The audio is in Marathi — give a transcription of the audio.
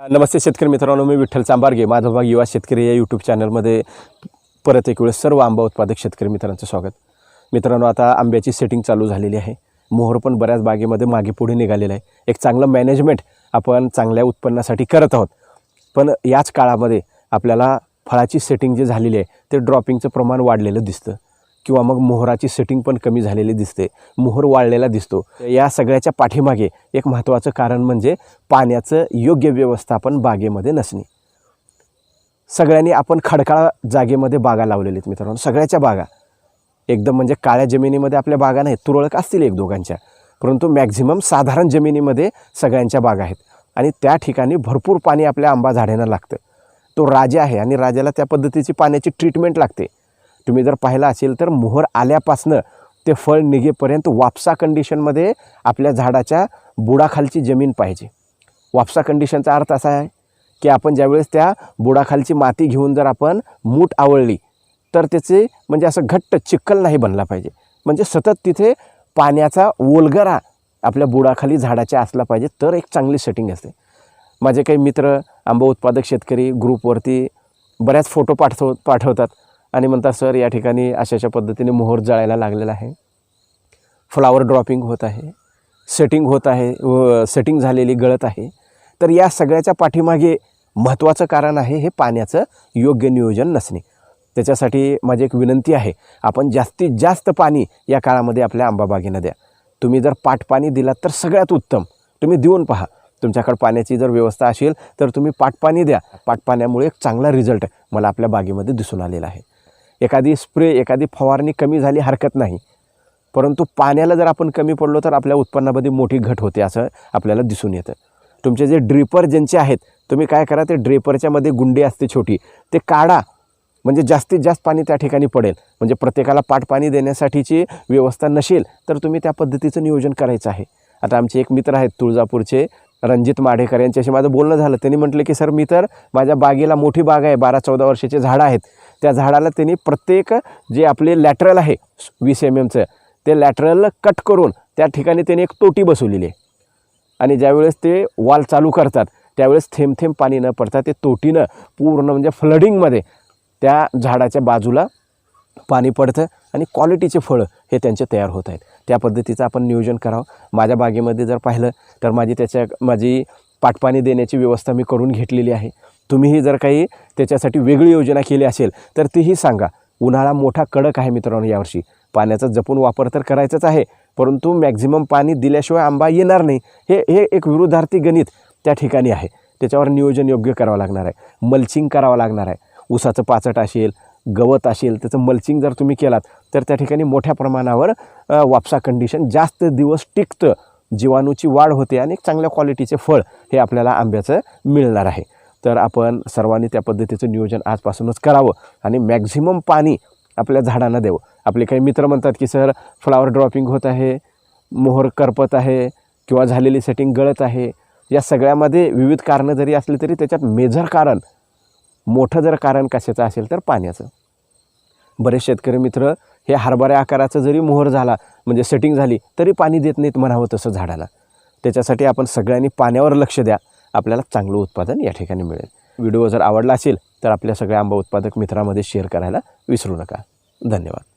नमस्ते शेतकरी मित्रांनो मी विठ्ठल चांबारगे माधवबाग युवा शेतकरी या यूट्यूब चॅनलमध्ये परत एक वेळेस सर्व आंबा उत्पादक शेतकरी मित्रांचं स्वागत. मित्रांनो आता आंब्याची सेटिंग चालू झालेली आहे. मोहर पण बऱ्याच बागेमध्ये मागे पुढे निघालेलं आहे. एक चांगलं मॅनेजमेंट आपण चांगल्या उत्पन्नासाठी करत आहोत. पण याच काळामध्ये आपल्याला फळाची सेटिंग जी झालेली आहे ते ड्रॉपिंगचं प्रमाण वाढलेलं दिसतं. किंवा मग मोहराची सेटिंग पण कमी झालेली दिसते. मोहर वाळलेला दिसतो. या सगळ्याच्या पाठीमागे एक महत्त्वाचं कारण म्हणजे पाण्याचं योग्य व्यवस्थापन बागेमध्ये नसणे. सगळ्यांनी आपण खडकाळ जागेमध्ये बागा लावलेल्या आहेत मित्रांनो. सगळ्याच्या बागा. एकदम म्हणजे काळ्या जमिनीमध्ये आपल्या बागा नाहीत. तुरळक असतील एक दोघांच्या. परंतु मॅक्झिमम साधारण जमिनीमध्ये सगळ्यांच्या बागा आहेत. आणि त्या ठिकाणी भरपूर पाणी आपल्या आंबा झाडांना लागतं. तो राजा आहे आणि राजाला त्या पद्धतीची पाण्याची ट्रीटमेंट लागते. तुम्ही जर पाहिलं असेल तर मोहर आल्यापासनं ते फळ निघेपर्यंत वापसा कंडिशनमध्ये आपल्या झाडाच्या बुडाखालची जमीन पाहिजे. वापसा कंडिशनचा अर्थ असा आहे की आपण ज्यावेळेस त्या बुडाखालची माती घेऊन जर आपण मूठ आवळली तर त्याचे म्हणजे असं घट्ट चिखल नाही बनला पाहिजे. म्हणजे सतत तिथे पाण्याचा ओलगरा आपल्या बुडाखाली झाडाच्या असला पाहिजे तर एक चांगली सेटिंग असते. माझे काही मित्र आंबा उत्पादक शेतकरी ग्रुपवरती बऱ्याच फोटो पाठव पाठवतात. आणि म्हणतात सर या ठिकाणी अशा अशा पद्धतीने मोहर जळायला लागलेला आहे. फ्लावर ड्रॉपिंग होत आहे. सेटिंग होत आहे व सेटिंग झालेली गळत आहे. तर या सगळ्याच्या पाठीमागे महत्त्वाचं कारण आहे हे पाण्याचं योग्य नियोजन नसणे. त्याच्यासाठी माझी एक विनंती आहे आपण जास्तीत जास्त पाणी या काळामध्ये आपल्या आंबाबागेनं द्या. तुम्ही जर पाटपाणी दिलात तर सगळ्यात उत्तम. तुम्ही देऊन पहा. तुमच्याकडे पाण्याची जर व्यवस्था असेल तर तुम्ही पाटपाणी द्या. पाटपाण्यामुळे एक चांगला रिझल्ट मला आपल्या बागेमध्ये दिसून आलेला आहे. एखादी स्प्रे एखादी फवारणी कमी झाली हरकत नाही. परंतु पाण्याला जर आपण कमी पडलो तर आपल्या उत्पन्नामध्ये मोठी घट होते असं आपल्याला दिसून येतं. तुमचे जे ड्रिपर ज्यांचे आहेत तुम्ही काय करा ते ड्रिपरच्यामध्ये गुंडी असते छोटी. ते काढा. म्हणजे जास्तीत जास्त पाणी त्या ठिकाणी पडेल. म्हणजे प्रत्येकाला पाट पाणी देण्यासाठीची व्यवस्था नसेल तर तुम्ही त्या पद्धतीचं नियोजन करायचं आहे. आता आमचे एक मित्र आहेत तुळजापूरचे रणजित माढेकर यांच्याशी माझं बोलणं झालं. त्यांनी म्हटलं की सर मी तर माझ्या बागेला मोठी बाग आहे बारा चौदा वर्षाचे झाडं आहेत. त्या झाडाला त्यांनी प्रत्येक जे आपले लॅटरल आहे वीस एम एमचं ते लॅटरल कट करून त्या ठिकाणी त्यांनी एक तोटी बसवलेली आहे. आणि ज्यावेळेस ते वाल चालू करतात त्यावेळेस थेंब थेंब पाणी न पडता ते तोटीनं पूर्ण म्हणजे फ्लडिंगमध्ये त्या झाडाच्या बाजूला पाणी पडतं आणि क्वालिटीचे फळं हे त्यांचे तयार होत आहेत. त्या पद्धतीचं आपण नियोजन करावं. माझ्या बागेमध्ये जर पाहिलं तर माझी त्याच्या माझी पाटपाणी देण्याची व्यवस्था मी करून घेतलेली आहे. तुम्हीही जर काही त्याच्यासाठी वेगळी योजना केली असेल तर तीही सांगा. उन्हाळा मोठा कडक आहे मित्रांनो यावर्षी. पाण्याचा जपून वापर तर करायचाच आहे परंतु मॅक्झिमम पाणी दिल्याशिवाय आंबा येणार नाही. हे हे एक विरुद्धार्थी गणित त्या ठिकाणी आहे. त्याच्यावर नियोजन योग्य करावं लागणार आहे. मल्चिंग करावं लागणार आहे. ऊसाचं पाचट असेल गवत असेल त्याचं मल्चिंग जर तुम्ही केलात तर त्या ठिकाणी मोठ्या प्रमाणावर वापसा कंडिशन जास्त दिवस टिकतं. जीवाणूची वाढ होते आणि चांगल्या क्वालिटीचे फळ हे आपल्याला आंब्याचं मिळणार आहे. तर आपण सर्वांनी त्या पद्धतीचं नियोजन आजपासूनच करावं आणि मॅक्झिमम पाणी आपल्या झाडांना द्यावं. आपले काही मित्र म्हणतात की सर फ्लावर ड्रॉपिंग होत आहे मोहर करपत आहे किंवा झालेली सेटिंग गळत आहे. या सगळ्यामध्ये विविध कारणं जरी असली तरी त्याच्यात मेजर कारण मोठं जर कारण कशाचं असेल तर पाण्याचं. बरेच शेतकरी मित्र हे हरभऱ्या आकाराचं जरी मोहर झाला म्हणजे सेटिंग झाली तरी पाणी देत नाहीत म्हणावं तसं झाडाला. त्याच्यासाठी आपण सगळ्यांनी पाण्यावर लक्ष द्या. आपल्याला चांगलं उत्पादन या ठिकाणी मिळेल. व्हिडिओ जर आवडला असेल तर आपल्या सगळ्या आंबा उत्पादक मित्रामध्ये शेअर करायला विसरू नका. धन्यवाद.